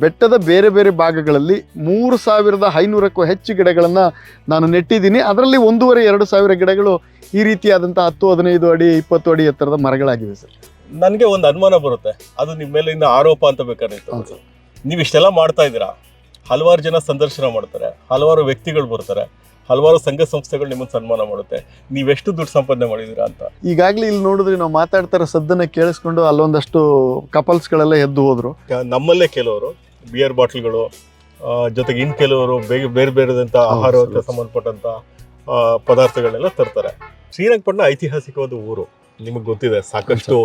ಬೆಟ್ಟದ ಬೇರೆ ಬೇರೆ ಭಾಗಗಳಲ್ಲಿ ಮೂರು ಸಾವಿರದ ಐನೂರಕ್ಕೂ ಹೆಚ್ಚು ಗಿಡಗಳನ್ನು ನಾನು ನೆಟ್ಟಿದ್ದೀನಿ. ಅದರಲ್ಲಿ ಒಂದೂವರೆ ಎರಡು ಸಾವಿರ ಗಿಡಗಳು ಈ ರೀತಿಯಾದಂಥ ಹತ್ತು ಹದಿನೈದು ಅಡಿ ಇಪ್ಪತ್ತು ಅಡಿ ಎತ್ತರದ ಮರಗಳಾಗಿವೆ ಸರ್. ನನಗೆ ಒಂದು ಅನುಮಾನ ಬರುತ್ತೆ. ಅದು ನಿಮ್ಮ ಮೇಲಿನ ಆರೋಪ ಅಂತ ಬೇಕಾದ್ರೆ. ನೀವು ಇಷ್ಟೆಲ್ಲ ಮಾಡ್ತಾ ಇದ್ದೀರಾ? ಹಲವಾರು ಜನ ಸಂದರ್ಶನ ಮಾಡ್ತಾರೆ. ಹಲವಾರು ವ್ಯಕ್ತಿಗಳು ಬರ್ತಾರೆ. ಹಲವಾರು ಸಂಘ ಸಂಸ್ಥೆಗಳು ನಿಮ್ಮನ್ನು ಸನ್ಮಾನ ಮಾಡುತ್ತೆ. ನೀವೆಷ್ಟು ದುಡ್ಡು ಸಂಪಾದನೆ ಮಾಡಿದ್ದೀರಾ ಅಂತ. ಈಗಾಗಲೇ ಇಲ್ಲಿ ನೋಡಿದ್ರೆ ನಾವು ಮಾತಾಡ್ತಾರ ಸದ್ದನ್ನು ಕೇಳಿಸ್ಕೊಂಡು ಅಲ್ಲೊಂದಷ್ಟು ಕಪಲ್ಸ್ಗಳೆಲ್ಲ ಎದ್ದು ಹೋದರು. ನಮ್ಮಲ್ಲೇ ಕೆಲವರು. ಬಿಯರ್ ಬಾಟ್ಲ್ಗಳು ಜೊತೆಗೆ ಇನ್ ಕೆಲವರು ಬೇಗ ಬೇರೆ ಬೇರೆದಂಥ ಆಹಾರಕ್ಕೆ ಸಂಬಂಧಪಟ್ಟಂಥ ಪದಾರ್ಥಗಳನ್ನೆಲ್ಲ ತರ್ತಾರೆ. ಶ್ರೀರಂಗಪಟ್ಟಣ ಐತಿಹಾಸಿಕವಾದ ಊರು ನಿಮಗೆ ಗೊತ್ತಿದೆ ಸಾಕಷ್ಟು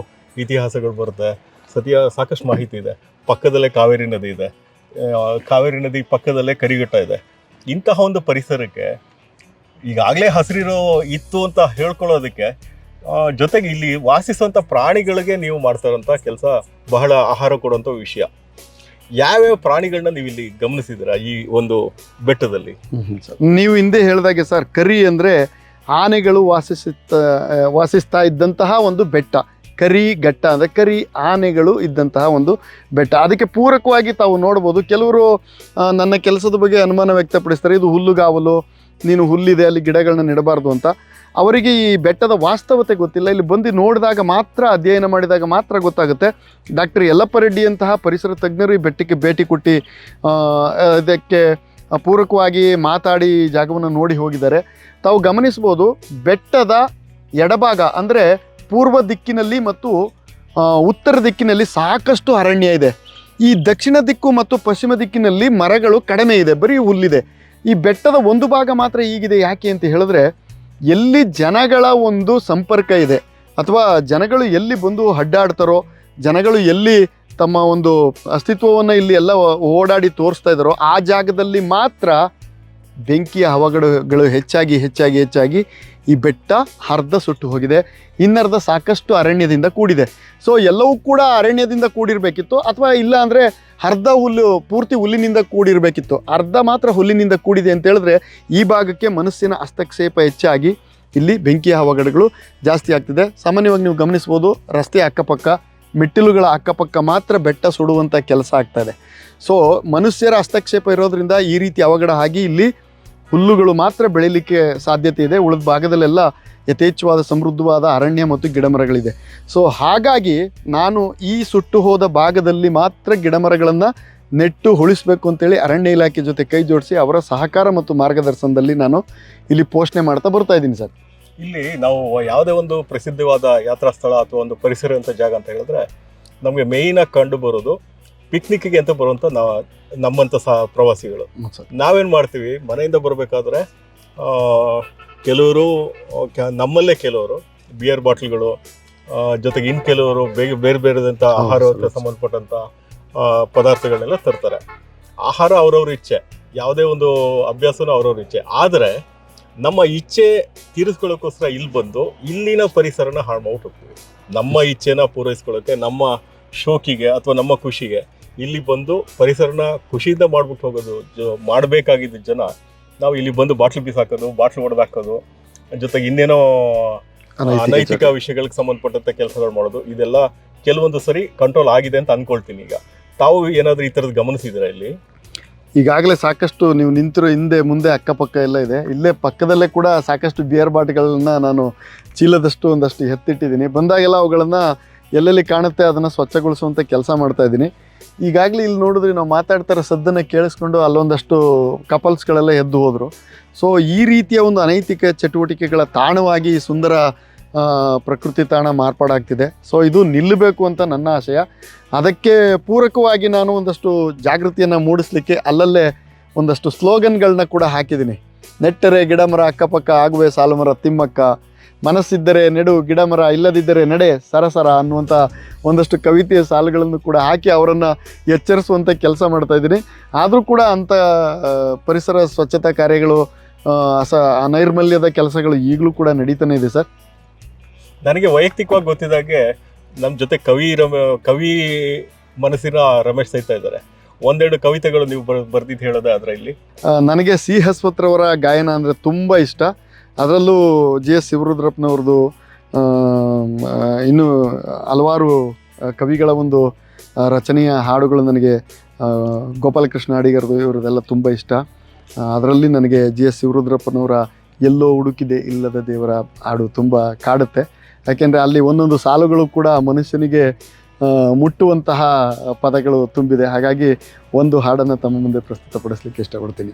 ಇತಿಹಾಸಗಳು ಬರುತ್ತೆ. ಸತಿಯ ಸಾಕಷ್ಟು ಮಾಹಿತಿ ಇದೆ. ಪಕ್ಕದಲ್ಲೇ ಕಾವೇರಿ ನದಿ ಇದೆ. ಕಾವೇರಿ ನದಿ ಪಕ್ಕದಲ್ಲೇ ಕರಿಘಟ್ಟ ಇದೆ. ಇಂತಹ ಒಂದು ಪರಿಸರಕ್ಕೆ ಈಗಾಗಲೇ ಹಸಿರಿರೋ ಇತ್ತು ಅಂತ ಹೇಳ್ಕೊಳ್ಳೋದಕ್ಕೆ ಜೊತೆಗೆ ಇಲ್ಲಿ ವಾಸಿಸುವಂಥ ಪ್ರಾಣಿಗಳಿಗೆ ನೀವು ಮಾಡ್ತಾರಂಥ ಕೆಲಸ ಬಹಳ ಆಹಾರ ಕೊಡುವಂಥ ವಿಷಯ. ಯಾವ್ಯಾವ ಪ್ರಾಣಿಗಳನ್ನ ನೀವು ಇಲ್ಲಿ ಗಮನಿಸಿದ್ರ ಈ ಒಂದು ಬೆಟ್ಟದಲ್ಲಿ? ನೀವು ಹಿಂದೆ ಹೇಳಿದಾಗೆ ಸರ್, ಕರಿ ಅಂದರೆ ಆನೆಗಳು ವಾಸಿಸುತ್ತ ವಾಸಿಸ್ತಾ ಇದ್ದಂತಹ ಒಂದು ಬೆಟ್ಟ. ಕರಿ ಘಟ್ಟ ಅಂದರೆ ಕರಿ ಆನೆಗಳು ಇದ್ದಂತಹ ಒಂದು ಬೆಟ್ಟ. ಅದಕ್ಕೆ ಪೂರಕವಾಗಿ ತಾವು ನೋಡ್ಬೋದು, ಕೆಲವರು ನನ್ನ ಕೆಲಸದ ಬಗ್ಗೆ ಅನುಮಾನ ವ್ಯಕ್ತಪಡಿಸ್ತಾರೆ, ಇದು ಹುಲ್ಲುಗಾವಲು, ನೀನು ಹುಲ್ಲಿದೆ, ಅಲ್ಲಿ ಗಿಡಗಳನ್ನ ನೆಡಬಾರ್ದು ಅಂತ. ಅವರಿಗೆ ಈ ಬೆಟ್ಟದ ವಾಸ್ತವತೆ ಗೊತ್ತಿಲ್ಲ. ಇಲ್ಲಿ ಬಂದು ನೋಡಿದಾಗ ಮಾತ್ರ, ಅಧ್ಯಯನ ಮಾಡಿದಾಗ ಮಾತ್ರ ಗೊತ್ತಾಗುತ್ತೆ. ಡಾಕ್ಟರ್ ಯಲ್ಲಪ್ಪ ರೆಡ್ಡಿಯಂತಹ ಪರಿಸರ ತಜ್ಞರು ಈ ಬೆಟ್ಟಕ್ಕೆ ಭೇಟಿ ಕೊಟ್ಟು ಅದಕ್ಕೆ ಪೂರಕವಾಗಿ ಮಾತಾಡಿ ಜಾಗವನ್ನು ನೋಡಿ ಹೋಗಿದ್ದಾರೆ. ತಾವು ಗಮನಿಸ್ಬೋದು ಬೆಟ್ಟದ ಎಡಭಾಗ ಅಂದರೆ ಪೂರ್ವ ದಿಕ್ಕಿನಲ್ಲಿ ಮತ್ತು ಉತ್ತರ ದಿಕ್ಕಿನಲ್ಲಿ ಸಾಕಷ್ಟು ಅರಣ್ಯ ಇದೆ. ಈ ದಕ್ಷಿಣ ದಿಕ್ಕು ಮತ್ತು ಪಶ್ಚಿಮ ದಿಕ್ಕಿನಲ್ಲಿ ಮರಗಳು ಕಡಿಮೆ ಇದೆ, ಬರೀ ಹುಲ್ಲಿದೆ. ಈ ಬೆಟ್ಟದ ಒಂದು ಭಾಗ ಮಾತ್ರ ಈಗಿದೆ ಯಾಕೆ ಅಂತ ಹೇಳಿದ್ರೆ ಎಲ್ಲಿ ಜನಗಳ ಒಂದು ಸಂಪರ್ಕ ಇದೆ ಅಥವಾ ಜನಗಳು ಎಲ್ಲಿ ಬಂದು ಅಡ್ಡಾಡ್ತಾರೋ, ಜನಗಳು ಎಲ್ಲಿ ತಮ್ಮ ಒಂದು ಅಸ್ತಿತ್ವವನ್ನು ಇಲ್ಲಿ ಎಲ್ಲ ಓಡಾಡಿ ತೋರಿಸ್ತಾ ಇದ್ದಾರೋ, ಆ ಜಾಗದಲ್ಲಿ ಮಾತ್ರ ಬೆಂಕಿಯ ಹವಗಡಗಳು ಹೆಚ್ಚಾಗಿ ಹೆಚ್ಚಾಗಿ ಹೆಚ್ಚಾಗಿ ಈ ಬೆಟ್ಟ ಅರ್ಧ ಸುಟ್ಟು ಹೋಗಿದೆ. ಇನ್ನರ್ಧ ಸಾಕಷ್ಟು ಅರಣ್ಯದಿಂದ ಕೂಡಿದೆ. ಸೊ ಎಲ್ಲವೂ ಕೂಡ ಅರಣ್ಯದಿಂದ ಕೂಡಿರಬೇಕಿತ್ತು ಅಥವಾ ಇಲ್ಲ ಅಂದರೆ ಅರ್ಧ ಹುಲ್ಲು, ಪೂರ್ತಿ ಹುಲ್ಲಿನಿಂದ ಕೂಡಿರಬೇಕಿತ್ತು. ಅರ್ಧ ಮಾತ್ರ ಹುಲ್ಲಿನಿಂದ ಕೂಡಿದೆ ಅಂತ ಹೇಳಿದ್ರೆ ಈ ಭಾಗಕ್ಕೆ ಮನಸ್ಸಿನ ಹಸ್ತಕ್ಷೇಪ ಹೆಚ್ಚಾಗಿ ಇಲ್ಲಿ ಬೆಂಕಿಯ ಹವಗಡಗಳು ಜಾಸ್ತಿ ಆಗ್ತಿದೆ. ಸಾಮಾನ್ಯವಾಗಿ ನೀವು ಗಮನಿಸ್ಬೋದು ರಸ್ತೆ ಅಕ್ಕಪಕ್ಕ, ಮೆಟ್ಟಿಲುಗಳ ಅಕ್ಕಪಕ್ಕ ಮಾತ್ರ ಬೆಟ್ಟ ಸುಡುವಂಥ ಕೆಲಸ ಆಗ್ತಾ ಇದೆ. ಸೊ ಮನುಷ್ಯರ ಹಸ್ತಕ್ಷೇಪ ಇರೋದ್ರಿಂದ ಈ ರೀತಿ ಅವಘಡ ಆಗಿ ಇಲ್ಲಿ ಹುಲ್ಲುಗಳು ಮಾತ್ರ ಬೆಳೀಲಿಕ್ಕೆ ಸಾಧ್ಯತೆ ಇದೆ. ಉಳಿದ ಭಾಗದಲ್ಲೆಲ್ಲ ಯಥೇಚ್ಛವಾದ, ಸಮೃದ್ಧವಾದ ಅರಣ್ಯ ಮತ್ತು ಗಿಡಮರಗಳಿದೆ. ಸೊ ಹಾಗಾಗಿ ನಾನು ಈ ಸುಟ್ಟು ಹೋದ ಭಾಗದಲ್ಲಿ ಮಾತ್ರ ಗಿಡಮರಗಳನ್ನು ನೆಟ್ಟು ಉಳಿಸ್ಬೇಕು ಅಂತೇಳಿ ಅರಣ್ಯ ಇಲಾಖೆ ಜೊತೆ ಕೈ ಜೋಡಿಸಿ ಅವರ ಸಹಕಾರ ಮತ್ತು ಮಾರ್ಗದರ್ಶನದಲ್ಲಿ ನಾನು ಇಲ್ಲಿ ಪೋಷಣೆ ಮಾಡ್ತಾ ಬರ್ತಾ ಇದ್ದೀನಿ ಸರ್. ಇಲ್ಲಿ ನಾವು ಯಾವುದೇ ಒಂದು ಪ್ರಸಿದ್ಧವಾದ ಯಾತ್ರಾ ಸ್ಥಳ ಅಥವಾ ಒಂದು ಪರಿಸರ ಅಂತ ಜಾಗ ಅಂತ ಹೇಳಿದ್ರೆ ನಮಗೆ ಮೇಯ್ನಾಗಿ ಕಂಡು ಬರೋದು ಪಿಕ್ನಿಕ್ಗೆ ಅಂತ ಬರುವಂಥ ನಾ ನಮ್ಮಂಥ ಸಹ ಪ್ರವಾಸಿಗಳು. ನಾವೇನ್ ಮಾಡ್ತೀವಿ? ಮನೆಯಿಂದ ಬರಬೇಕಾದ್ರೆ ಕೆಲವರು ನಮ್ಮಲ್ಲೇ ಕೆಲವರು ಬಿಯರ್ ಬಾಟ್ಲ್ಗಳು ಜೊತೆಗೆ ಇನ್ನು ಕೆಲವರು ಬೇಗ ಬೇರೆ ಬೇರೆದಂಥ ಆಹಾರಕ್ಕೆ ಸಂಬಂಧಪಟ್ಟಂಥ ಪದಾರ್ಥಗಳನ್ನೆಲ್ಲ ತರ್ತಾರೆ. ಆಹಾರ ಅವ್ರವ್ರ ಇಚ್ಛೆ. ಯಾವುದೇ ಒಂದು ಅಭ್ಯಾಸನೂ ಅವ್ರವ್ರ ಇಚ್ಛೆ. ಆದರೆ ನಮ್ಮ ಇಚ್ಛೆ ತೀರಿಸ್ಕೊಳ್ಳೋಕ್ಕೋಸ್ಕರ ಇಲ್ಲಿ ಬಂದು ಇಲ್ಲಿನ ಪರಿಸರನ ಹಾಳು ಮಾಡ್ಬಿಟ್ಟು ಹೋಗ್ತೀವಿ. ನಮ್ಮ ಇಚ್ಛೆನ ಪೂರೈಸ್ಕೊಳ್ಳೋಕ್ಕೆ ನಮ್ಮ ಶೋಕಿಗೆ ಅಥವಾ ನಮ್ಮ ಖುಷಿಗೆ ಇಲ್ಲಿ ಬಂದು ಪರಿಸರನ ಖುಷಿಯಿಂದ ಮಾಡ್ಬಿಟ್ಟು ಹೋಗೋದು ಜ ಮಾಡಬೇಕಾಗಿದ್ದ ಜನ ನಾವು ಇಲ್ಲಿ ಬಂದು ಬಾಟ್ಲು ಬಿಸಾಕೋದು ಬಾಟ್ಲು ಹೊಡೆದಾಕೋದು ಜೊತೆಗೆ ಇನ್ನೇನೋ ಅನೈತಿಕ. ವಿಷಯಗಳಿಗೆ ಸಂಬಂಧಪಟ್ಟಂತ ಕೆಲಸಗಳು ಮಾಡೋದು ಇದೆಲ್ಲ ಕೆಲವೊಂದು ಸರಿ ಕಂಟ್ರೋಲ್ ಆಗಿದೆ ಅಂತ ಅನ್ಕೊಳ್ತೀನಿ ಈಗ. ತಾವು ಏನಾದರೂ ಈ ಥರದ್ದು ಗಮನಿಸಿದ್ರೆ ಇಲ್ಲಿ? ಈಗಾಗಲೇ ಸಾಕಷ್ಟು ನೀವು ನಿಂತಿರೋ ಹಿಂದೆ ಮುಂದೆ ಅಕ್ಕಪಕ್ಕ ಎಲ್ಲ ಇದೆ. ಇಲ್ಲೇ ಪಕ್ಕದಲ್ಲೇ ಕೂಡ ಸಾಕಷ್ಟು ಬಿಯರ್ ಬಾಟ್ಗಳನ್ನ ನಾನು ಚೀಲದಷ್ಟು ಒಂದಷ್ಟು ಎತ್ತಿಟ್ಟಿದ್ದೀನಿ. ಬಂದಾಗೆಲ್ಲ ಅವುಗಳನ್ನು ಎಲ್ಲೆಲ್ಲಿ ಕಾಣುತ್ತೆ ಅದನ್ನು ಸ್ವಚ್ಛಗೊಳಿಸುವಂಥ ಕೆಲಸ ಮಾಡ್ತಾ ಇದ್ದೀನಿ. ಈಗಾಗಲೇ ಇಲ್ಲಿ ನೋಡಿದ್ರೆ ನಾವು ಮಾತಾಡ್ತಾರ ಸದ್ದನ್ನು ಕೇಳಿಸ್ಕೊಂಡು ಅಲ್ಲೊಂದಷ್ಟು ಕಪಲ್ಸ್ಗಳೆಲ್ಲ ಎದ್ದು ಹೋದರು. ಸೊ ಈ ರೀತಿಯ ಒಂದು ಅನೈತಿಕ ಚಟುವಟಿಕೆಗಳ ತಾಣವಾಗಿ ಸುಂದರ ಪ್ರಕೃತಿ ತಾಣ ಮಾರ್ಪಾಡಾಗ್ತಿದೆ. ಸೊ ಇದು ನಿಲ್ಲಬೇಕು ಅಂತ ನನ್ನ ಆಶಯ. ಅದಕ್ಕೆ ಪೂರಕವಾಗಿ ನಾನು ಒಂದಷ್ಟು ಜಾಗೃತಿಯನ್ನು ಮೂಡಿಸ್ಲಿಕ್ಕೆ ಅಲ್ಲಲ್ಲೇ ಒಂದಷ್ಟು ಸ್ಲೋಗನ್ಗಳನ್ನ ಕೂಡ ಹಾಕಿದ್ದೀನಿ. ನೆಟ್ಟರೆ ಗಿಡಮರ, ಅಕ್ಕಪಕ್ಕ, ಆಗುವೆ, ಸಾಲುಮರ, ತಿಮ್ಮಕ್ಕ ಮನಸ್ಸಿದ್ದರೆ ನೆಡು ಗಿಡಮರ ಇಲ್ಲದಿದ್ದರೆ ನಡೆ ಸರಸರ ಅನ್ನುವಂಥ ಒಂದಷ್ಟು ಕವಿತೆಯ ಸಾಲುಗಳನ್ನು ಕೂಡ ಹಾಕಿ ಅವರನ್ನು ಎಚ್ಚರಿಸುವಂಥ ಕೆಲಸ ಮಾಡ್ತಾ ಇದ್ದೀನಿ. ಆದರೂ ಕೂಡ ಅಂಥ ಪರಿಸರ ಸ್ವಚ್ಛತಾ ಕಾರ್ಯಗಳು ಸ ಅನೈರ್ಮಲ್ಯದ ಕೆಲಸಗಳು ಈಗಲೂ ಕೂಡ ನಡೀತಾನೆ ಇದೆ ಸರ್. ನನಗೆ ವೈಯಕ್ತಿಕವಾಗಿ ಗೊತ್ತಿದ್ದಾಗೆ ನಮ್ಮ ಜೊತೆ ಕವಿ ರಮ ಕವಿ ಮನಸ್ಸಿನ ರಮೇಶ್ ಸಹಿತ ಇದ್ದಾರೆ. ಒಂದೆರಡು ಕವಿತೆಗಳು ನೀವು ಬರ್ ಬರ್ದಿದ್ದು ಹೇಳೋದೇ ಆದರೆ ಇಲ್ಲಿ ನನಗೆ ಸಿ. ಹಸ್ವತ್ರವರ ಗಾಯನ ಅಂದರೆ ತುಂಬ ಇಷ್ಟ. ಅದರಲ್ಲೂ ಜಿ ಎಸ್ ಶಿವರುದ್ರಪ್ಪನವ್ರದ್ದು ಇನ್ನೂ ಹಲವಾರು ಕವಿಗಳ ಒಂದು ರಚನೆಯ ಹಾಡುಗಳು ನನಗೆ ಗೋಪಾಲಕೃಷ್ಣ ಅಡಿಗರದು ಇವರದೆಲ್ಲ ತುಂಬ ಇಷ್ಟ. ಅದರಲ್ಲಿ ನನಗೆ ಜಿ ಎಸ್ ಶಿವರುದ್ರಪ್ಪನವರ ಎಲ್ಲೋ ಹುಡುಕಿದೆ ಇಲ್ಲದ ದೇವರ ಹಾಡು ತುಂಬ ಕಾಡುತ್ತೆ. ಯಾಕೆಂದರೆ ಅಲ್ಲಿ ಒಂದೊಂದು ಸಾಲುಗಳು ಕೂಡ ಮನುಷ್ಯನಿಗೆ ಮುಟ್ಟುವಂತಹ ಪದಗಳು ತುಂಬಿದೆ. ಹಾಗಾಗಿ ಒಂದು ಹಾಡನ್ನು ತಮ್ಮ ಮುಂದೆ ಪ್ರಸ್ತುತಪಡಿಸಲಿಕ್ಕೆ ಇಷ್ಟಪಡ್ತೀನಿ.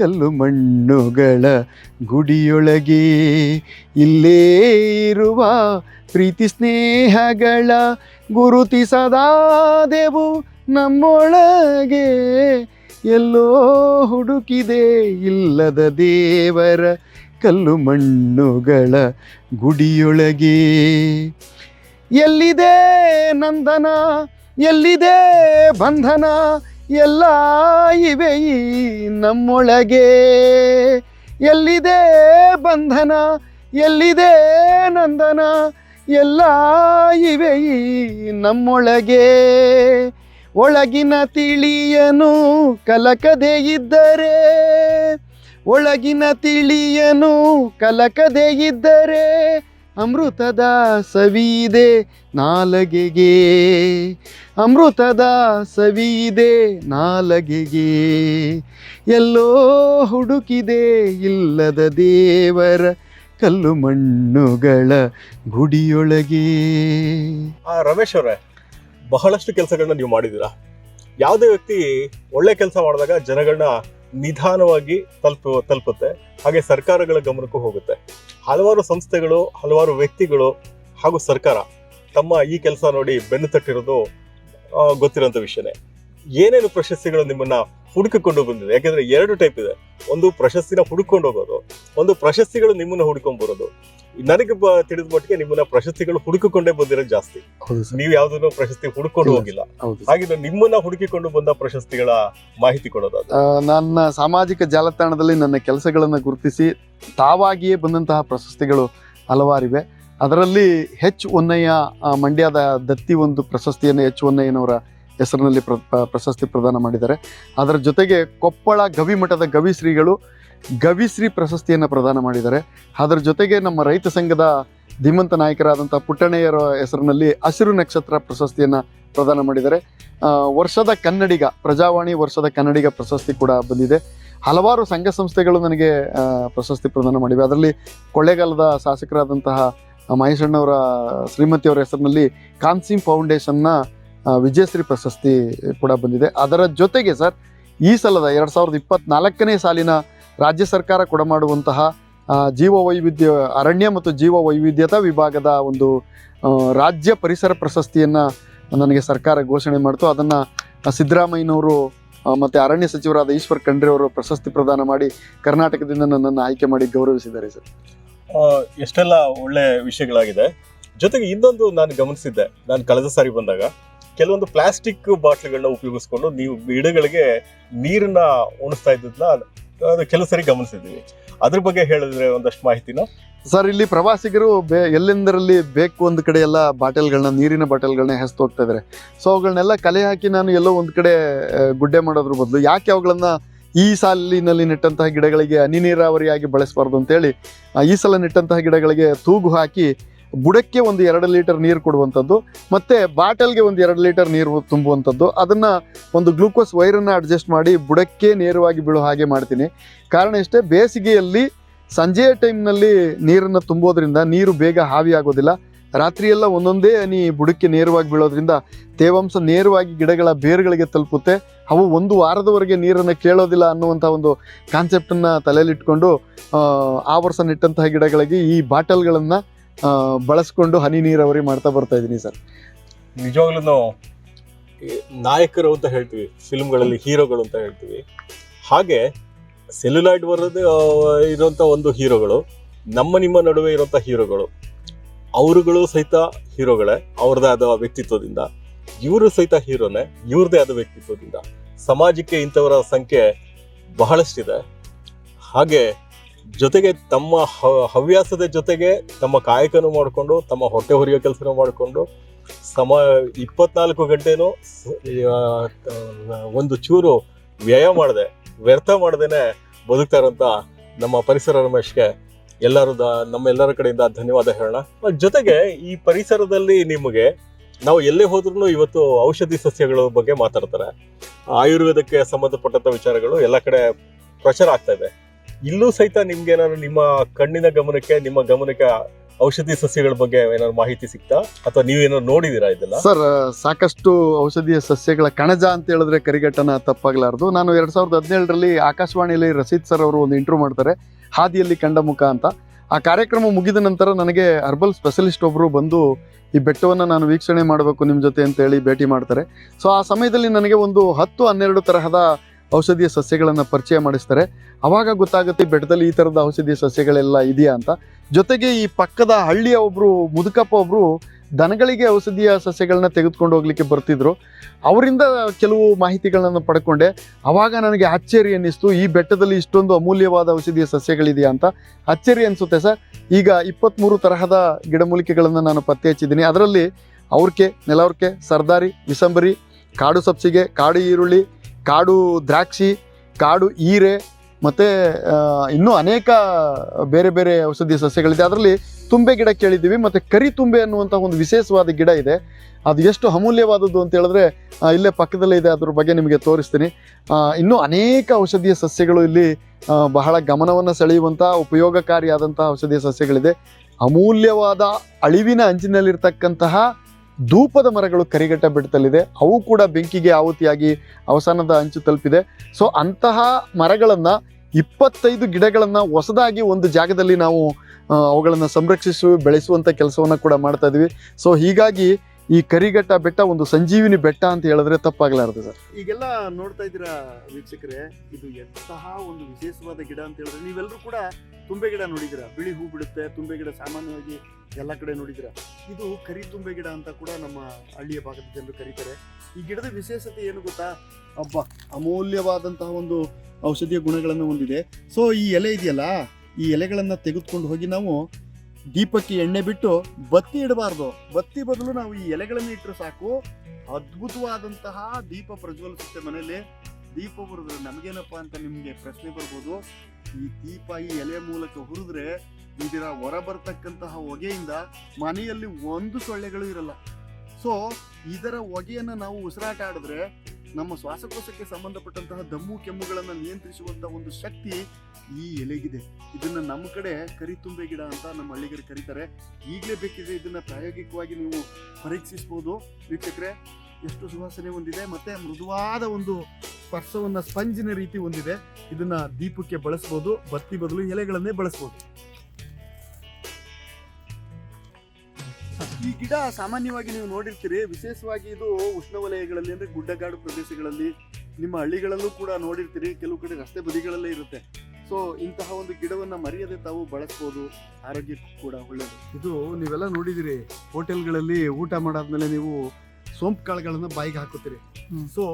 ಕಲ್ಲು ಮಣ್ಣುಗಳ ಗುಡಿಯೊಳಗೆ ಇಲ್ಲೇ ಇರುವ ಪ್ರೀತಿ ಸ್ನೇಹಗಳ ಗುರುತಿಸದಾದೆವು ನಮ್ಮೊಳಗೆ. ಎಲ್ಲೋ ಹುಡುಕಿದೆ ಇಲ್ಲದ ದೇವರ ಕಲ್ಲು ಮಣ್ಣುಗಳ ಗುಡಿಯೊಳಗೆ. ಎಲ್ಲಿದೆ ನಂದನ, ಎಲ್ಲಿದೆ ಬಂಧನ ಎಲ್ಲ ಇವೆ ಈ ನಮ್ಮೊಳಗೆ. ಎಲ್ಲಿದೆ ಬಂಧನ? ಎಲ್ಲಿದೆ ನಂದನ? ಎಲ್ಲ ಇವೆ ಈ ನಮ್ಮೊಳಗೆ. ಒಳಗಿನ ತಿಳಿಯನು ಕಲಕದೇ ಇದ್ದರೆ. ಒಳಗಿನ ತಿಳಿಯನು ಕಲಕದೇ ಇದ್ದರೆ. ಅಮೃತದ ಸವಿದೆ ನಾಲಗೆಗೆ. ಅಮೃತದ ಸವಿದೆ ನಾಲಗೆಗೆ. ಎಲ್ಲೋ ಹುಡುಕಿದೆ ಇಲ್ಲದ ದೇವರ ಕಲ್ಲು ಮಣ್ಣುಗಳ ಗುಡಿಯೊಳಗೆ. ಆ ರಮೇಶ್ ಅವರೇ, ಬಹಳಷ್ಟು ಕೆಲಸಗಳನ್ನ ನೀವು ಮಾಡಿದ್ದೀರಾ? ಯಾವುದೇ ವ್ಯಕ್ತಿ ಒಳ್ಳೆ ಕೆಲಸ ಮಾಡಿದಾಗ ಜನಗಳನ್ನ ನಿಧಾನವಾಗಿ ತಲುಪು, ತಲುಪುತ್ತೆ, ಹಾಗೆ ಸರ್ಕಾರಗಳ ಗಮನಕ್ಕೂ ಹೋಗುತ್ತೆ. ಹಲವಾರು ಸಂಸ್ಥೆಗಳು, ಹಲವಾರು ವ್ಯಕ್ತಿಗಳು ಹಾಗೂ ಸರ್ಕಾರ ತಮ್ಮ ಈ ಕೆಲಸ ನೋಡಿ ಬೆನ್ನು ತಟ್ಟಿರೋದು ಗೊತ್ತಿರೋಂಥ ವಿಷಯನೇ. ಏನೇನು ಪ್ರಶಸ್ತಿಗಳು ನಿಮ್ಮನ್ನ ಹುಡುಕಿಕೊಂಡು ಬಂದಿದೆ. ಯಾಕಂದ್ರೆ ಎರಡು ಟೈಪ್ ಇದೆ. ಒಂದು ಪ್ರಶಸ್ತಿನ ಹುಡುಕೊಂಡು ಹೋಗೋದು ಒಂದು ಪ್ರಶಸ್ತಿಗಳು ನಿಮ್ಮನ್ನ ಹುಡ್ಕೊಂಡ್ ಬರೋದು. ನನಗೆ ತಿಳಿದ ಮಟ್ಟಿಗೆ ನಿಮ್ಮನ್ನ ಪ್ರಶಸ್ತಿಗಳು ಹುಡುಕಿಕೊಂಡೇ ಬಂದಿರೋದು ಜಾಸ್ತಿ. ನೀವು ಯಾವ್ದನ್ನು ಪ್ರಶಸ್ತಿ ಹುಡುಕೊಂಡು ಹೋಗಿಲ್ಲ. ಹಾಗಿದ್ರೆ ನಿಮ್ಮನ್ನ ಹುಡುಕಿಕೊಂಡು ಬಂದ ಪ್ರಶಸ್ತಿಗಳ ಮಾಹಿತಿ ಕೊಡೋದು ನನ್ನ ಸಾಮಾಜಿಕ ಜಾಲತಾಣದಲ್ಲಿ ನನ್ನ ಕೆಲಸಗಳನ್ನು ಗುರುತಿಸಿ ತಾವಾಗಿಯೇ ಬಂದಂತಹ ಪ್ರಶಸ್ತಿಗಳು ಹಲವಾರಿವೆ. ಅದರಲ್ಲಿ ಹೆಚ್ ಒನ್ನಯ್ಯ ಮಂಡ್ಯದ ದತ್ತಿ ಒಂದು ಪ್ರಶಸ್ತಿಯನ್ನು ಹೆಚ್ ಒನ್ನಯ್ಯನವರ ಹೆಸರಿನಲ್ಲಿ ಪ್ರ ಪ್ರ- ಪ್ರಶಸ್ತಿ ಪ್ರದಾನ ಮಾಡಿದ್ದಾರೆ. ಅದರ ಜೊತೆಗೆ ಕೊಪ್ಪಳ ಗವಿಮಠದ ಗವಿಶ್ರೀಗಳು ಗವಿಶ್ರೀ ಪ್ರಶಸ್ತಿಯನ್ನು ಪ್ರದಾನ ಮಾಡಿದ್ದಾರೆ. ಅದರ ಜೊತೆಗೆ ನಮ್ಮ ರೈತ ಸಂಘದ ಧೀಮಂತ ನಾಯಕರಾದಂಥ ಪುಟ್ಟಣ್ಣಯ್ಯರ ಹೆಸರಿನಲ್ಲಿ ಹಸಿರು ನಕ್ಷತ್ರ ಪ್ರಶಸ್ತಿಯನ್ನು ಪ್ರದಾನ ಮಾಡಿದ್ದಾರೆ. ವರ್ಷದ ಕನ್ನಡಿಗ, ಪ್ರಜಾವಾಣಿ ವರ್ಷದ ಕನ್ನಡಿಗ ಪ್ರಶಸ್ತಿ ಕೂಡ ಬಂದಿದೆ. ಹಲವಾರು ಸಂಘ ಸಂಸ್ಥೆಗಳು ನನಗೆ ಪ್ರಶಸ್ತಿ ಪ್ರದಾನ ಮಾಡಿವೆ. ಅದರಲ್ಲಿ ಕೊಳ್ಳೇಗಾಲದ ಶಾಸಕರಾದಂತಹ ಮಹೇಶಣ್ಣವರ ಶ್ರೀಮತಿಯವರ ಹೆಸರಿನಲ್ಲಿ ಕಾನ್ಸಿಂ ಫೌಂಡೇಶನ್ನ ವಿಜಯಶ್ರೀ ಪ್ರಶಸ್ತಿ ಕೂಡ ಬಂದಿದೆ. ಅದರ ಜೊತೆಗೆ ಸರ್, ಈ ಸಲದ ಎರಡು ಸಾವಿರದ ಇಪ್ಪತ್ನಾಲ್ಕನೇ ಸಾಲಿನ ರಾಜ್ಯ ಸರ್ಕಾರ ಕೂಡ ಮಾಡುವಂತಹ ಜೀವ ವೈವಿಧ್ಯ ಅರಣ್ಯ ಮತ್ತು ಜೀವ ವೈವಿಧ್ಯತಾ ವಿಭಾಗದ ಒಂದು ರಾಜ್ಯ ಪರಿಸರ ಪ್ರಶಸ್ತಿಯನ್ನು ನನಗೆ ಸರ್ಕಾರ ಘೋಷಣೆ ಮಾಡಿತು. ಅದನ್ನು ಸಿದ್ದರಾಮಯ್ಯನವರು ಮತ್ತು ಅರಣ್ಯ ಸಚಿವರಾದ ಈಶ್ವರ್ ಖಂಡ್ರೆ ಅವರು ಪ್ರಶಸ್ತಿ ಪ್ರದಾನ ಮಾಡಿ ಕರ್ನಾಟಕದಿಂದ ನನ್ನನ್ನು ಆಯ್ಕೆ ಮಾಡಿ ಗೌರವಿಸಿದ್ದಾರೆ ಸರ್. ಎಷ್ಟೆಲ್ಲ ಒಳ್ಳೆ ವಿಷಯಗಳಾಗಿದೆ. ಜೊತೆಗೆ ಇನ್ನೊಂದು ನಾನು ಗಮನಿಸಿದ್ದೆ. ನಾನು ಕಳೆದ ಸಾರಿ ಬಂದಾಗ ಕೆಲವೊಂದು ಪ್ಲಾಸ್ಟಿಕ್ ಬಾಟ್ಲ್ಗಳನ್ನ ಉಪಯೋಗಿಸ್ಕೊಂಡು ನೀವು ಗಿಡಗಳಿಗೆ ನೀರನ್ನ ಉಣಿಸ್ತಾ ಇದ್ದದನ್ನ ಅದು ಕೆಲವು ಸರಿ ಗಮನಿಸಿದ್ದೀವಿ. ಅದ್ರ ಬಗ್ಗೆ ಹೇಳಿದ್ರೆ ಒಂದಷ್ಟು ಮಾಹಿತಿನ? ಸರ್, ಇಲ್ಲಿ ಪ್ರವಾಸಿಗರು ಬೇ, ಎಲ್ಲೆಂದರಲ್ಲಿ ಬೇಕು ಒಂದು ಕಡೆ ಎಲ್ಲ ಬಾಟಲ್ಗಳನ್ನ, ನೀರಿನ ಬಾಟಲ್ಗಳನ್ನ ಹೆಸ್ತು ಹೋಗ್ತಾ ಇದ್ದಾರೆ ಸೊ ಅವುಗಳನ್ನೆಲ್ಲ ಕಲೆ ಹಾಕಿ ನಾನು ಎಲ್ಲೋ ಒಂದು ಕಡೆ ಗುಡ್ಡೆ ಮಾಡೋದ್ರ ಬದಲು, ಯಾಕೆ ಅವುಗಳನ್ನ ಈ ಸಾಲಿನಲ್ಲಿ ನೆಟ್ಟಂತಹ ಗಿಡಗಳಿಗೆ ಹನಿ ನೀರಾವರಿಯಾಗಿ ಬಳಸಬಾರ್ದು ಅಂತೇಳಿ ಈ ಸಲ ನೆಟ್ಟಂತಹ ಗಿಡಗಳಿಗೆ ತೂಗು ಹಾಕಿ ಬುಡಕ್ಕೆ ಒಂದು ಎರಡು ಲೀಟರ್ ನೀರು ಕೊಡುವಂಥದ್ದು ಮತ್ತೆ ಬಾಟಲ್ಗೆ ಒಂದು ಎರಡು ಲೀಟರ್ ನೀರು ತುಂಬುವಂಥದ್ದು. ಅದನ್ನ ಒಂದು ಗ್ಲೂಕೋಸ್ ವೈರನ್ನು ಅಡ್ಜಸ್ಟ್ ಮಾಡಿ ಬುಡಕ್ಕೆ ನೇರವಾಗಿ ಬೀಳೋ ಹಾಗೆ ಮಾಡ್ತೀನಿ. ಕಾರಣ ಇಷ್ಟೇ ಬೇಸಿಗೆಯಲ್ಲಿ ಸಂಜೆಯ ಟೈಮ್ನಲ್ಲಿ ನೀರನ್ನು ತುಂಬೋದ್ರಿಂದ ನೀರು ಬೇಗ ಹಾವಿ ಆಗೋದಿಲ್ಲ. ರಾತ್ರಿಯೆಲ್ಲ ಒಂದೊಂದೇ ಹನಿ ಬುಡಕ್ಕೆ ನೇರವಾಗಿ ಬೀಳೋದ್ರಿಂದ ತೇವಾಂಶ ನೇರವಾಗಿ ಗಿಡಗಳ ಬೇರುಗಳಿಗೆ ತಲುಪುತ್ತೆ. ಅವು ಒಂದು ವಾರದವರೆಗೆ ನೀರನ್ನು ಕೇಳೋದಿಲ್ಲ ಅನ್ನುವಂಥ ಒಂದು ಕಾನ್ಸೆಪ್ಟನ್ನು ತಲೆಯಲ್ಲಿಟ್ಕೊಂಡು ಆ, ವರ್ಷ ನೆಟ್ಟಂತಹ ಗಿಡಗಳಿಗೆ ಈ ಬಾಟಲ್ಗಳನ್ನು ಬಳಸ್ಕೊಂಡು ಹನಿ ನೀರಾವರಿ ಮಾಡ್ತಾ ಬರ್ತಾ ಇದ್ದೀನಿ ಸರ್. ನಿಜವಾಗ್ಲೂ ನಾಯಕರು ಅಂತ ಹೇಳ್ತೀವಿ, ಫಿಲ್ಮ್ಗಳಲ್ಲಿ ಹೀರೋಗಳು ಅಂತ ಹೇಳ್ತೀವಿ. ಹಾಗೆ ಸೆಲ್ಯುಲಾಯ್ಡ್ ಬರೋದು ಇರುವಂತ ಒಂದು ಹೀರೋಗಳು, ನಮ್ಮ ನಿಮ್ಮ ನಡುವೆ ಇರುವಂತ ಹೀರೋಗಳು, ಅವರುಗಳು ಸಹಿತ ಹೀರೋಗಳೇ, ಅವ್ರದ್ದೇ ಆದ ವ್ಯಕ್ತಿತ್ವದಿಂದ. ಇವರು ಸಹಿತ ಹೀರೋನೇ ಇವ್ರದೇ ಆದ ವ್ಯಕ್ತಿತ್ವದಿಂದ. ಸಮಾಜಕ್ಕೆ ಇಂಥವರ ಸಂಖ್ಯೆ ಬಹಳಷ್ಟಿದೆ. ಹಾಗೆ ಜೊತೆಗೆ ತಮ್ಮ ಹವ್ಯಾಸದ ಜೊತೆಗೆ ತಮ್ಮ ಕಾಯಕನು ಮಾಡಿಕೊಂಡು, ತಮ್ಮ ಹೊಟ್ಟೆ ಹೊರಿಯೋ ಕೆಲಸನೂ ಮಾಡಿಕೊಂಡು, ಸಮ ಇಪ್ಪತ್ನಾಲ್ಕು ಗಂಟೆನೂ ಒಂದು ಚೂರು ವ್ಯಯ ಮಾಡದೆ, ವ್ಯರ್ಥ ಮಾಡದೇನೆ ಬದುಕ್ತಾ ಇರೋಂಥ ನಮ್ಮ ಪರಿಸರ ರಮೇಶ್ಗೆ ಎಲ್ಲರೂ ದ- ನಮ್ಮೆಲ್ಲರ ಕಡೆಯಿಂದ ಧನ್ಯವಾದ ಹೇಳೋಣ. ಜೊತೆಗೆ ಈ ಪರಿಸರದಲ್ಲಿ ನಿಮಗೆ ನಾವು ಎಲ್ಲೇ ಹೋದ್ರೂ ಇವತ್ತು ಔಷಧಿ ಸಸ್ಯಗಳ ಬಗ್ಗೆ ಮಾತಾಡ್ತಾರೆ. ಆಯುರ್ವೇದಕ್ಕೆ ಸಂಬಂಧಪಟ್ಟಂಥ ವಿಚಾರಗಳು ಎಲ್ಲ ಕಡೆ ಪ್ರಚಾರ ಆಗ್ತಾ ಇದೆ. ಇಲ್ಲೂ ಸಹಿತ ನಿಮ್ಗೆ ಏನಾದ್ರು ನಿಮ್ಮ ಕಣ್ಣಿನ ಗಮನಕ್ಕೆ, ನಿಮ್ಮ ಗಮನಕ್ಕೆ ಔಷಧಿ ಸಸ್ಯಗಳ ಬಗ್ಗೆ ಏನಾದ್ರು ಮಾಹಿತಿ ಸಿಗ್ತಾ ಅಥವಾ ನೀವೇನಾದ್ರು ನೋಡಿದೀರಾ ಇದೆಲ್ಲ? ಸರ್ ಸಾಕಷ್ಟು ಔಷಧೀಯ ಸಸ್ಯಗಳ ಕಣಜ ಅಂತ ಹೇಳಿದ್ರೆ ಕರಿಗಟ್ಟನ ತಪ್ಪಾಗಲಾರದು. ನಾನು ಎರಡ್ ಸಾವಿರದ ಹದಿನೇಳರಲ್ಲಿ ಆಕಾಶವಾಣಿಯಲ್ಲಿ ರಸೀದ್ ಸರ್ ಅವರು ಒಂದು ಇಂಟರ್ವ್ಯೂ ಮಾಡ್ತಾರೆ, ಹಾದಿಯಲ್ಲಿ ಕಂಡ ಮುಖ ಅಂತ. ಆ ಕಾರ್ಯಕ್ರಮ ಮುಗಿದ ನಂತರ ನನಗೆ ಹರ್ಬಲ್ ಸ್ಪೆಷಲಿಸ್ಟ್ ಒಬ್ಬರು ಬಂದು ಈ ಬೆಟ್ಟವನ್ನು ನಾನು ವೀಕ್ಷಣೆ ಮಾಡಬೇಕು ನಿಮ್ಮ ಜೊತೆ ಅಂತೇಳಿ ಭೇಟಿ ಮಾಡ್ತಾರೆ. ಸೊ ಆ ಸಮಯದಲ್ಲಿ ನನಗೆ ಒಂದು ಹತ್ತು ಹನ್ನೆರಡು ತರಹದ ಔಷಧೀಯ ಸಸ್ಯಗಳನ್ನು ಪರಿಚಯ ಮಾಡಿಸ್ತಾರೆ. ಅವಾಗ ಗೊತ್ತಾಗುತ್ತೆ ಬೆಟ್ಟದಲ್ಲಿ ಈ ಥರದ ಔಷಧೀಯ ಸಸ್ಯಗಳೆಲ್ಲ ಇದೆಯಾ ಅಂತ. ಜೊತೆಗೆ ಈ ಪಕ್ಕದ ಹಳ್ಳಿಯ ಒಬ್ಬರು ಮುದುಕಪ್ಪ ಒಬ್ಬರು ದನಗಳಿಗೆ ಔಷಧೀಯ ಸಸ್ಯಗಳನ್ನ ತೆಗೆದುಕೊಂಡು ಹೋಗ್ಲಿಕ್ಕೆ ಬರ್ತಿದ್ರು. ಅವರಿಂದ ಕೆಲವು ಮಾಹಿತಿಗಳನ್ನು ಪಡ್ಕೊಂಡೆ. ಅವಾಗ ನನಗೆ ಅಚ್ಚರಿ ಅನ್ನಿಸ್ತು, ಈ ಬೆಟ್ಟದಲ್ಲಿ ಇಷ್ಟೊಂದು ಅಮೂಲ್ಯವಾದ ಔಷಧೀಯ ಸಸ್ಯಗಳಿದೆಯಾ ಅಂತ. ಅಚ್ಚರಿ ಅನಿಸುತ್ತೆ ಸರ್. ಈಗ ಇಪ್ಪತ್ತ್ಮೂರು ತರಹದ ಗಿಡಮೂಲಿಕೆಗಳನ್ನು ನಾನು ಪತ್ತೆ ಹಚ್ಚಿದ್ದೀನಿ. ಅದರಲ್ಲಿ ಅವ್ರಕೆ ನೆಲವ್ರಕೆ ಸರ್ದಾರಿ, ವಿಸಂಬರಿ, ಕಾಡು ಸಬ್ಸಿಗೆ, ಕಾಡು ಈರುಳ್ಳಿ ಕಾಡು ದ್ರಾಕ್ಷಿ, ಕಾಡು ಈರೆ ಮತ್ತು ಇನ್ನೂ ಅನೇಕ ಬೇರೆ ಬೇರೆ ಔಷಧಿ ಸಸ್ಯಗಳಿದೆ. ಅದರಲ್ಲಿ ತುಂಬೆ ಗಿಡ ಕೇಳಿದ್ದೀವಿ, ಮತ್ತು ಕರಿ ತುಂಬೆ ಅನ್ನುವಂಥ ಒಂದು ವಿಶೇಷವಾದ ಗಿಡ ಇದೆ. ಅದು ಎಷ್ಟು ಅಮೂಲ್ಯವಾದದ್ದು ಅಂತ ಹೇಳಿದ್ರೆ ಇಲ್ಲೇ ಪಕ್ಕದಲ್ಲೇ ಇದೆ, ಅದ್ರ ಬಗ್ಗೆ ನಿಮಗೆ ತೋರಿಸ್ತೀನಿ. ಇನ್ನೂ ಅನೇಕ ಔಷಧೀಯ ಸಸ್ಯಗಳು ಇಲ್ಲಿ ಬಹಳ ಗಮನವನ್ನು ಸೆಳೆಯುವಂಥ ಉಪಯೋಗಕಾರಿಯಾದಂತಹ ಔಷಧೀಯ ಸಸ್ಯಗಳಿದೆ. ಅಮೂಲ್ಯವಾದ ಅಳಿವಿನ ಅಂಚಿನಲ್ಲಿರ್ತಕ್ಕಂತಹ ಧೂಪದ ಮರಗಳು ಕರಿಘಟ್ಟ ಬೆಟ್ಟದಲ್ಲಿದೆ. ಅವು ಕೂಡ ಬೆಂಕಿಗೆ ಆಹುತಿಯಾಗಿ ಅವಸಾನದ ಅಂಚು ತಲುಪಿದೆ. ಸೊ ಅಂತಹ ಮರಗಳನ್ನು ಇಪ್ಪತ್ತೈದು ಗಿಡಗಳನ್ನು ಹೊಸದಾಗಿ ಒಂದು ಜಾಗದಲ್ಲಿ ನಾವು ಅವುಗಳನ್ನು ಸಂರಕ್ಷಿಸಿ ಬೆಳೆಸುವಂಥ ಕೆಲಸವನ್ನು ಕೂಡ ಮಾಡ್ತಾ ಇದ್ವಿ. ಸೊ ಹೀಗಾಗಿ ಈ ಕರಿಘಟ್ಟ ಬೆಟ್ಟ ಒಂದು ಸಂಜೀವಿನಿ ಬೆಟ್ಟ ಅಂತ ಹೇಳಿದ್ರೆ ತಪ್ಪಾಗಲಾರದು ಸರ್. ಈಗೆಲ್ಲ ನೋಡ್ತಾ ಇದ್ದೀರಾ ವೀಕ್ಷಕರೇ, ಇದು ಎಂತಹ ಒಂದು ವಿಶೇಷವಾದ ಗಿಡ ಅಂತ ಹೇಳಿದ್ರೆ ನೀವೆಲ್ಲರೂ ಕೂಡ ತುಂಬೆ ಗಿಡ ನೋಡಿದಿರ ಬಿಳಿ ಹೂ ಬಿಡುತ್ತೆ, ತುಂಬೆ ಗಿಡ ಸಾಮಾನ್ಯವಾಗಿ ಎಲ್ಲ ಕಡೆ ನೋಡಿದಿರ ಇದು ಕರಿ ತುಂಬೆ ಗಿಡ ಅಂತ ಕೂಡ ನಮ್ಮ ಹಳ್ಳಿಯ ಭಾಗದ ಜನರು ಕರೀತಾರೆ. ಈ ಗಿಡದ ವಿಶೇಷತೆ ಏನು ಗೊತ್ತಾ? ಅಬ್ಬ, ಅಮೂಲ್ಯವಾದಂತಹ ಒಂದು ಔಷಧೀಯ ಗುಣಗಳನ್ನು ಹೊಂದಿದೆ. ಸೊ ಈ ಎಲೆ ಇದೆಯಲ್ಲ, ಈ ಎಲೆಗಳನ್ನು ತೆಗೆದುಕೊಂಡು ಹೋಗಿ ನಾವು ದೀಪಕ್ಕೆ ಎಣ್ಣೆ ಬಿಟ್ಟು ಬತ್ತಿ ಇಡಬಾರ್ದು. ಬತ್ತಿ ಬದಲು ನಾವು ಈ ಎಲೆಗಳನ್ನು ಇಟ್ಟರೆ ಸಾಕು. ಅದ್ಭುತವಾದಂತಹ ದೀಪ ಪ್ರಜ್ವಲಿಸುತ್ತೆ ಮನೆಯಲ್ಲಿ. ದೀಪ ಹುರಿದ್ರೆ ನಮಗೇನಪ್ಪ ಅಂತ ನಿಮಗೆ ಪ್ರಶ್ನೆ ಬರ್ಬೋದು. ಈ ದೀಪ ಈ ಎಲೆ ಮೂಲಕ ಹುರಿದ್ರೆ ಇದರ ಹೊರ ಬರ್ತಕ್ಕಂತಹ ಹೊಗೆಯಿಂದ ಮನೆಯಲ್ಲಿ ಒಂದು ಸೊಳ್ಳೆಗಳು ಇರಲ್ಲ. ಸೊ ಇದರ ಹೊಗೆಯನ್ನು ನಾವು ಉಸಿರಾಟ ಆಡಿದ್ರೆ ನಮ್ಮ ಶ್ವಾಸಕೋಶಕ್ಕೆ ಸಂಬಂಧಪಟ್ಟಂತಹ ದಮ್ಮು ಕೆಮ್ಮುಗಳನ್ನು ನಿಯಂತ್ರಿಸುವಂತಹ ಒಂದು ಶಕ್ತಿ ಈ ಎಲೆಗಿದೆ. ಇದನ್ನ ನಮ್ಮ ಕಡೆ ಕರಿತುಂಬೆ ಗಿಡ ಅಂತ ನಮ್ಮ ಹಳ್ಳಿಗರು ಕರೀತಾರೆ. ಈಗಲೇ ಬೇಕಿದ್ರೆ ಇದನ್ನ ಪ್ರಾಯೋಗಿಕವಾಗಿ ನೀವು ಪರೀಕ್ಷಿಸಬಹುದು ವೀಕ್ಷಕರೆ, ಎಷ್ಟು ಸುವಾಸನೆ ಹೊಂದಿದೆ ಮತ್ತೆ ಮೃದುವಾದ ಒಂದು ಸ್ಪರ್ಶವನ್ನ ಸ್ಪಂಜಿನ ರೀತಿ ಹೊಂದಿದೆ. ಇದನ್ನ ದೀಪಕ್ಕೆ ಬಳಸಬಹುದು ಬತ್ತಿ ಬದಲು ಎಲೆಗಳನ್ನೇ ಬಳಸಬಹುದು ಈ ಗಿಡ ಸಾಮಾನ್ಯವಾಗಿ ನೀವು ನೋಡಿರ್ತೀರಿ. ವಿಶೇಷವಾಗಿ ಇದು ಉಷ್ಣವಲಯಗಳಲ್ಲಿ ಅಂದ್ರೆ ಗುಡ್ಡಗಾಡು ಪ್ರದೇಶಗಳಲ್ಲಿ ನಿಮ್ಮ ಹಳ್ಳಿಗಳಲ್ಲೂ ಕೂಡ ನೋಡಿರ್ತೀರಿ. ಕೆಲವು ಕಡೆ ರಸ್ತೆ ಬದಿಗಳಲ್ಲೇ ಇರುತ್ತೆ. ಸೊ ಇಂತಹ ಒಂದು ಗಿಡವನ್ನ ಮರೆಯದೆ ತಾವು ಬಳಸ್ಬೋದು. ಆರೋಗ್ಯಕ್ಕೂ ಕೂಡ ಒಳ್ಳೆಯದು ಇದು ನೀವೆಲ್ಲ ನೋಡಿದಿರಿ. ಹೋಟೆಲ್ಗಳಲ್ಲಿ ಊಟ ಮಾಡಾದ್ಮೇಲೆ ನೀವು ಸೋಂಪು ಕಾಳುಗಳನ್ನು ಬಾಯಿಗೆ ಹಾಕುತ್ತೀರಿ. ಸೊ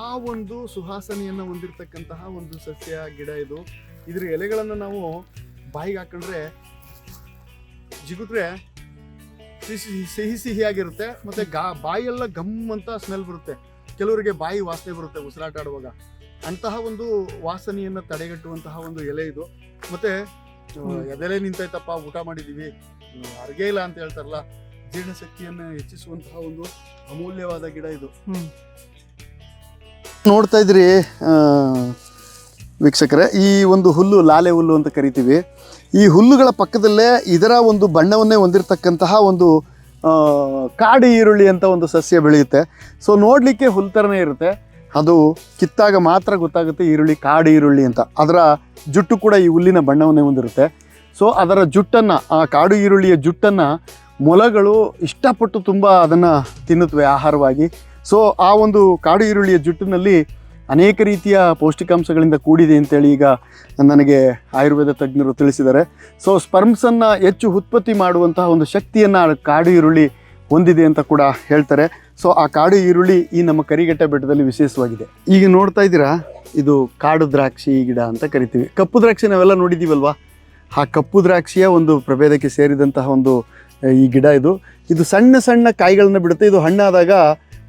ಆ ಒಂದು ಸುಹಾಸನೆಯನ್ನು ಹೊಂದಿರತಕ್ಕಂತಹ ಒಂದು ಸಸ್ಯ ಗಿಡ ಇದು. ಇದ್ರ ಎಲೆಗಳನ್ನು ನಾವು ಬಾಯಿಗೆ ಹಾಕೊಂಡ್ರೆ ಜಿಗುದ್ರೆ ಸಿಹಿ ಸಿಹಿ ಸಿಹಿಯಾಗಿರುತ್ತೆ ಮತ್ತೆ ಗಾ ಬಾಯೆಲ್ಲ ಗಮ್ ಅಂತ ಸ್ಮೆಲ್ ಬರುತ್ತೆ. ಕೆಲವರಿಗೆ ಬಾಯಿ ವಾಸನೆ ಬರುತ್ತೆ ಉಸಿರಾಟ ಆಡುವಾಗ ಅಂತಹ ಒಂದು ವಾಸನೆಯನ್ನ ತಡೆಗಟ್ಟುವಂತಹ ಒಂದು ಎಲೆ ಇದು. ಮತ್ತೆ ಎದೆಲೆ ನಿಂತೈತಪ್ಪ ಊಟ ಮಾಡಿದೀವಿ ಅರ್ಗೆ ಇಲ್ಲ ಅಂತ ಹೇಳ್ತಾರಲ್ಲ ಜೀರ್ಣಶಕ್ತಿಯನ್ನು ಹೆಚ್ಚಿಸುವಂತಹ ಒಂದು ಅಮೂಲ್ಯವಾದ ಗಿಡ ಇದು. ನೋಡ್ತಾ ಇದ್ರಿ ವೀಕ್ಷಕರೇ ಈ ಒಂದು ಹುಲ್ಲು ಲಾಲೆ ಹುಲ್ಲು ಅಂತ ಕರಿತೀವಿ. ಈ ಹುಲ್ಲುಗಳ ಪಕ್ಕದಲ್ಲೇ ಇದರ ಒಂದು ಬಣ್ಣವನ್ನೇ ಹೊಂದಿರತಕ್ಕಂತಹ ಒಂದು ಕಾಡು ಈರುಳ್ಳಿ ಅಂತ ಒಂದು ಸಸ್ಯ ಬೆಳೆಯುತ್ತೆ. ಸೊ ನೋಡಲಿಕ್ಕೆ ಹುಲ್ ಥರನೇ ಇರುತ್ತೆ. ಅದು ಕಿತ್ತಾಗ ಮಾತ್ರ ಗೊತ್ತಾಗುತ್ತೆ ಈರುಳ್ಳಿ, ಕಾಡು ಈರುಳ್ಳಿ ಅಂತ. ಅದರ ಜುಟ್ಟು ಕೂಡ ಈ ಹುಲ್ಲಿನ ಬಣ್ಣವನ್ನೇ ಹೊಂದಿರುತ್ತೆ. ಸೊ ಅದರ ಜುಟ್ಟನ್ನು, ಆ ಕಾಡು ಈರುಳ್ಳಿಯ ಜುಟ್ಟನ್ನು ಮೊಲಗಳು ಇಷ್ಟಪಟ್ಟು ತುಂಬ ಅದನ್ನು ತಿನ್ನುತ್ತವೆ ಆಹಾರವಾಗಿ. ಸೊ ಆ ಒಂದು ಕಾಡು ಈರುಳ್ಳಿಯ ಜುಟ್ಟಿನಲ್ಲಿ ಅನೇಕ ರೀತಿಯ ಪೌಷ್ಟಿಕಾಂಶಗಳಿಂದ ಕೂಡಿದೆ ಅಂತೇಳಿ ಈಗ ನನಗೆ ಆಯುರ್ವೇದ ತಜ್ಞರು ತಿಳಿಸಿದ್ದಾರೆ. ಸೊ ಸ್ಪರ್ಮ್ಸನ್ನು ಹೆಚ್ಚು ಉತ್ಪತ್ತಿ ಮಾಡುವಂತಹ ಒಂದು ಶಕ್ತಿಯನ್ನು ಕಾಡು ಈರುಳ್ಳಿ ಹೊಂದಿದೆ ಅಂತ ಕೂಡ ಹೇಳ್ತಾರೆ. ಸೊ ಆ ಕಾಡು ಈರುಳ್ಳಿ ಈ ನಮ್ಮ ಕರಿಘಟ್ಟ ಬೆಟ್ಟದಲ್ಲಿ ವಿಶೇಷವಾಗಿದೆ. ಈಗ ನೋಡ್ತಾ ಇದ್ದೀರಾ? ಇದು ಕಾಡು ದ್ರಾಕ್ಷಿ ಗಿಡ ಅಂತ ಕರಿತೀವಿ. ಕಪ್ಪು ದ್ರಾಕ್ಷಿ ನಾವೆಲ್ಲ ನೋಡಿದ್ದೀವಲ್ವಾ? ಆ ಕಪ್ಪು ದ್ರಾಕ್ಷಿಯ ಒಂದು ಪ್ರಭೇದಕ್ಕೆ ಸೇರಿದಂತಹ ಒಂದು ಈ ಗಿಡ ಇದು. ಇದು ಸಣ್ಣ ಸಣ್ಣ ಕಾಯಿಗಳನ್ನ ಬಿಡುತ್ತೆ. ಇದು ಹಣ್ಣಾದಾಗ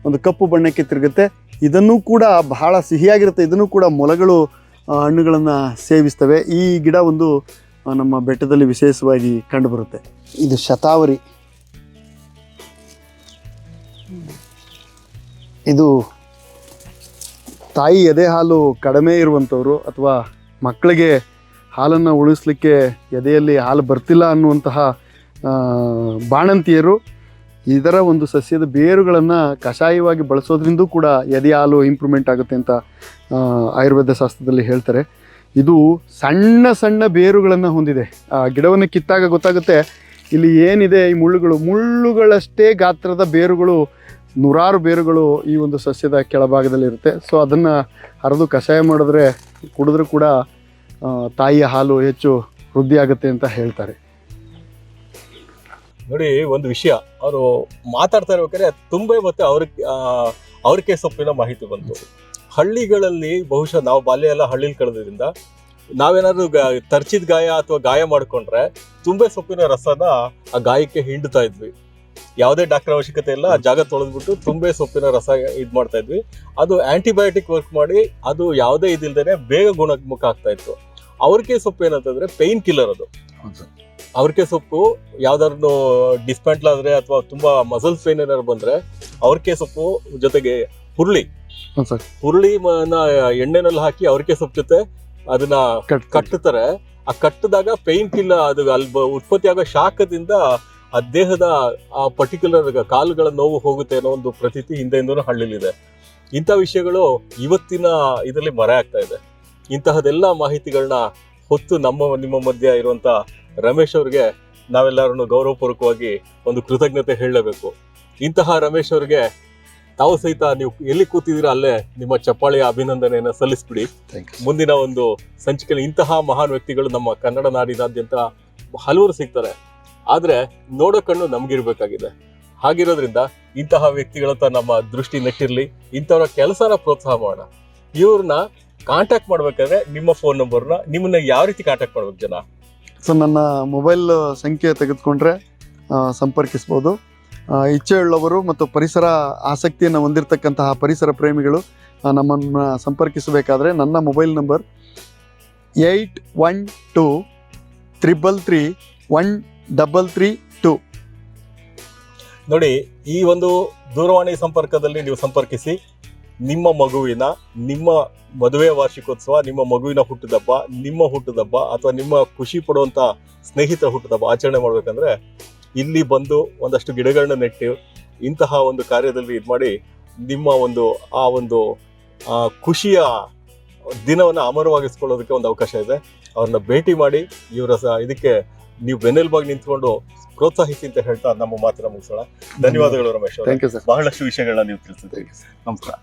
ಒಂದು ಕಪ್ಪು ಬಣ್ಣಕ್ಕೆ ತಿರುಗುತ್ತೆ. ಇದನ್ನು ಕೂಡ ಬಹಳ ಸಿಹಿಯಾಗಿರುತ್ತೆ. ಇದನ್ನು ಕೂಡ ಮೊಲಗಳು ಹಣ್ಣುಗಳನ್ನು ಸೇವಿಸ್ತವೆ. ಈ ಗಿಡ ಒಂದು ನಮ್ಮ ಬೆಟ್ಟದಲ್ಲಿ ವಿಶೇಷವಾಗಿ ಕಂಡುಬರುತ್ತೆ. ಇದು ಶತಾವರಿ. ಇದು ತಾಯಿ ಎದೆ ಹಾಲು ಕಡಿಮೆ ಇರುವಂಥವ್ರು ಅಥವಾ ಮಕ್ಕಳಿಗೆ ಹಾಲನ್ನು ಉಳಿಸ್ಲಿಕ್ಕೆ ಎದೆಯಲ್ಲಿ ಹಾಲು ಬರ್ತಿಲ್ಲ ಅನ್ನುವಂತಹ ಬಾಣಂತಿಯರು ಇದರ ಒಂದು ಸಸ್ಯದ ಬೇರುಗಳನ್ನು ಕಷಾಯವಾಗಿ ಬಳಸೋದ್ರಿಂದ ಕೂಡ ಎದೆ ಹಾಲು ಇಂಪ್ರೂವ್ಮೆಂಟ್ ಆಗುತ್ತೆ ಅಂತ ಆಯುರ್ವೇದ ಶಾಸ್ತ್ರದಲ್ಲಿ ಹೇಳ್ತಾರೆ. ಇದು ಸಣ್ಣ ಸಣ್ಣ ಬೇರುಗಳನ್ನು ಹೊಂದಿದೆ. ಆ, ಗಿಡವನ್ನು ಕಿತ್ತಾಗ ಗೊತ್ತಾಗುತ್ತೆ, ಇಲ್ಲಿ ಏನಿದೆ ಈ ಮುಳ್ಳುಗಳು? ಮುಳ್ಳುಗಳಷ್ಟೇ ಗಾತ್ರದ ಬೇರುಗಳು, ನೂರಾರು ಬೇರುಗಳು ಈ ಒಂದು ಸಸ್ಯದ ಕೆಳಭಾಗದಲ್ಲಿರುತ್ತೆ ಸೊ ಅದನ್ನು ಹರಿದು ಕಷಾಯ ಮಾಡಿದ್ರೆ ಕುಡಿದ್ರೂ ಕೂಡ ತಾಯಿಯ ಹಾಲು ಹೆಚ್ಚು ವೃದ್ಧಿಯಾಗುತ್ತೆ ಅಂತ ಹೇಳ್ತಾರೆ. ನೋಡಿ, ಒಂದು ವಿಷಯ. ಅವರು ಮಾತಾಡ್ತಾ ಇರ್ಬೇಕಾದ್ರೆ ತುಂಬೆ ಮತ್ತೆ ಅವ್ರ ಅವ್ರಿಗೆ ಸೊಪ್ಪಿನ ಮಾಹಿತಿ ಬಂತು. ಹಳ್ಳಿಗಳಲ್ಲಿ ಬಹುಶಃ ನಾವು ಬಾಲ್ಯ ಎಲ್ಲ ಹಳ್ಳಿಲಿ ಕಳೆದ್ರಿಂದ ನಾವೇನಾದ್ರು ತರ್ಚಿದ ಗಾಯ ಅಥವಾ ಗಾಯ ಮಾಡ್ಕೊಂಡ್ರೆ ತುಂಬೆ ಸೊಪ್ಪಿನ ರಸನ ಆ ಗಾಯಕ್ಕೆ ಹಿಂಡ್ತಾ ಇದ್ವಿ. ಯಾವುದೇ ಡಾಕ್ಟರ್ ಅವಶ್ಯಕತೆ ಇಲ್ಲ ಆ ಜಾಗ ತೊಳೆದ್ಬಿಟ್ಟು ತುಂಬೆ ಸೊಪ್ಪಿನ ರಸ ಇದ್ ಮಾಡ್ತಾ ಇದ್ವಿ. ಅದು ಆಂಟಿಬಯೋಟಿಕ್ ವರ್ಕ್ ಮಾಡಿ ಅದು ಯಾವುದೇ ಇದಿಲ್ದೇನೆ ಬೇಗ ಗುಣಮುಖ ಆಗ್ತಾ ಇತ್ತು. ಅವ್ರಿಗೆ ಸೊಪ್ಪು ಏನಂತಂದ್ರೆ ಪೈನ್ ಕಿಲ್ಲರ್ ಅದು ಅವ್ರಿಕೆ ಸೊಪ್ಪು ಯಾವ್ದಾದ್ರು ಡಿಸ್ಪ್ಯಾಂಟ್ಲ್ ಆದ್ರೆ ಅಥವಾ ತುಂಬಾ ಮಸಲ್ ಪೇನ್ ಏನಾದ್ರು ಬಂದ್ರೆ ಅವ್ರಿಕೆ ಸೊಪ್ಪು ಜೊತೆಗೆ ಹುರುಳಿ. ಸರ್. ಹುರುಳಿ ಎಣ್ಣೆನಲ್ಲಿ ಹಾಕಿ ಅವ್ರಿಕೆ ಸೊಪ್ಪು ಜೊತೆ ಅದನ್ನ ಕಟ್ ಕಟ್ಟುತ್ತಾರೆ ಆ ಕಟ್ಟಿದಾಗ ಪೇನ್ ಕಿಲ್ಲ ಅದು ಅಲ್ಲಿ ಉತ್ಪತ್ತಿ ಆಗೋ ಶಾಖದಿಂದ ಆ ದೇಹದ ಆ ಪರ್ಟಿಕ್ಯುಲರ್ ಕಾಲುಗಳ ನೋವು ಹೋಗುತ್ತೆ ಅನ್ನೋ ಒಂದು ಪ್ರತೀತಿ ಹಿಂದೆಯಿಂದನೂ ಹಳ್ಳಿಲಿದೆ ಇಂಥ ವಿಷಯಗಳು ಇವತ್ತಿನ ಇದರಲ್ಲಿ ಮರೆ ಆಗ್ತಾ ಇದೆ. ಇಂತಹದೆಲ್ಲ ಮಾಹಿತಿಗಳನ್ನ ಹೊತ್ತು ನಮ್ಮ ನಿಮ್ಮ ಮಧ್ಯೆ ಇರುವಂತ ರಮೇಶ್ ಅವ್ರಿಗೆ ನಾವೆಲ್ಲರೂ ಗೌರವಪೂರ್ವಕವಾಗಿ ಒಂದು ಕೃತಜ್ಞತೆ ಹೇಳಲೇಬೇಕು ಇಂತಹ ರಮೇಶ್ ಅವ್ರಿಗೆ ತಾವು ಸಹಿತ ನೀವು ಎಲ್ಲಿ ಕೂತಿದ್ದೀರಾ ಅಲ್ಲೇ ನಿಮ್ಮ ಚಪ್ಪಾಳೆಯ ಅಭಿನಂದನೆಯನ್ನು ಸಲ್ಲಿಸ್ಬಿಡಿ. ಮುಂದಿನ ಒಂದು ಸಂಚಿಕೆಯಲ್ಲಿ ಇಂತಹ ಮಹಾನ್ ವ್ಯಕ್ತಿಗಳು ನಮ್ಮ ಕನ್ನಡ ನಾಡಿನಾದ್ಯಂತ ಹಲವರು ಸಿಗ್ತಾರೆ. ಆದರೆ ನೋಡೋ ಕಣ್ಣು ನಮ್ಗಿರ್ಬೇಕಾಗಿದೆ. ಹಾಗಿರೋದ್ರಿಂದ ಇಂತಹ ವ್ಯಕ್ತಿಗಳತ್ತ ನಮ್ಮ ದೃಷ್ಟಿ ನೆಟ್ಟಿರ್ಲಿ ಇಂಥವ್ರ ಕೆಲಸನ ಪ್ರೋತ್ಸಾಹ ಮಾಡೋಣ. ಇವ್ರನ್ನ ಕಾಂಟ್ಯಾಕ್ಟ್ ಮಾಡ್ಬೇಕಾದ್ರೆ ನಿಮ್ಮ ಫೋನ್ ನಂಬರ್ನ ನಿಮ್ಮನ್ನ ಯಾವ ರೀತಿ ಕಾಂಟ್ಯಾಕ್ಟ್ ಮಾಡ್ಬೇಕು ಜನ? ಸೊ ನನ್ನ ಮೊಬೈಲ್ ಸಂಖ್ಯೆ ತೆಗೆದುಕೊಂಡ್ರೆ ಸಂಪರ್ಕಿಸ್ಬೋದು. ಇಚ್ಛೆ ಉಳ್ಳವರು ಮತ್ತು ಪರಿಸರ ಆಸಕ್ತಿಯನ್ನು ಹೊಂದಿರತಕ್ಕಂತಹ ಪರಿಸರ ಪ್ರೇಮಿಗಳು ನಮ್ಮನ್ನು ಸಂಪರ್ಕಿಸಬೇಕಾದ್ರೆ ನನ್ನ mobile number eight one two triple three one double three two. ನೋಡಿ ಈ ಒಂದು ದೂರವಾಣಿ ಸಂಪರ್ಕದಲ್ಲಿ ನೀವು ಸಂಪರ್ಕಿಸಿ ನಿಮ್ಮ ಮಗುವಿನ ನಿಮ್ಮ ಮದುವೆ ವಾರ್ಷಿಕೋತ್ಸವ ನಿಮ್ಮ ಮಗುವಿನ ಹುಟ್ಟಿದಬ್ಬ ನಿಮ್ಮ ಹುಟ್ಟುದಬ್ಬ ಅಥವಾ ನಿಮ್ಮ ಖುಷಿ ಪಡುವಂತ ಸ್ನೇಹಿತರ ಹುಟ್ಟಿದಬ್ಬ ಆಚರಣೆ ಮಾಡ್ಬೇಕಂದ್ರೆ ಇಲ್ಲಿ ಬಂದು ಒಂದಷ್ಟು ಗಿಡಗಳನ್ನ ನೆಟ್ಟು ಇಂತಹ ಒಂದು ಕಾರ್ಯದಲ್ಲಿ ಇದು ಮಾಡಿ ನಿಮ್ಮ ಒಂದು ಆ ಒಂದು ಆ, ಖುಷಿಯ ದಿನವನ್ನು ಅಮರವಾಗಿಸ್ಕೊಳ್ಳೋದಕ್ಕೆ ಒಂದು ಅವಕಾಶ ಇದೆ. ಅವ್ರನ್ನ ಭೇಟಿ ಮಾಡಿ ಇವರ ಸ ಇದಕ್ಕೆ ನೀವು ಬೆನ್ನೆಲುಬಾಗಿ ನಿಂತ್ಕೊಂಡು ಪ್ರೋತ್ಸಾಹಿಸಿ ಅಂತ ಹೇಳ್ತಾ ನಮ್ಮ ಮಾತ್ರ ಮುಗಿಸೋಣ. ಧನ್ಯವಾದಗಳು ರಮೇಶ್ ಅವರೇ. ಥ್ಯಾಂಕ್ ಯು ಸರ್ ಬಹಳಷ್ಟು ವಿಷಯಗಳನ್ನ ನೀವು ತಿಳಿಸಿದ್ರಿ. ನಮಸ್ಕಾರ.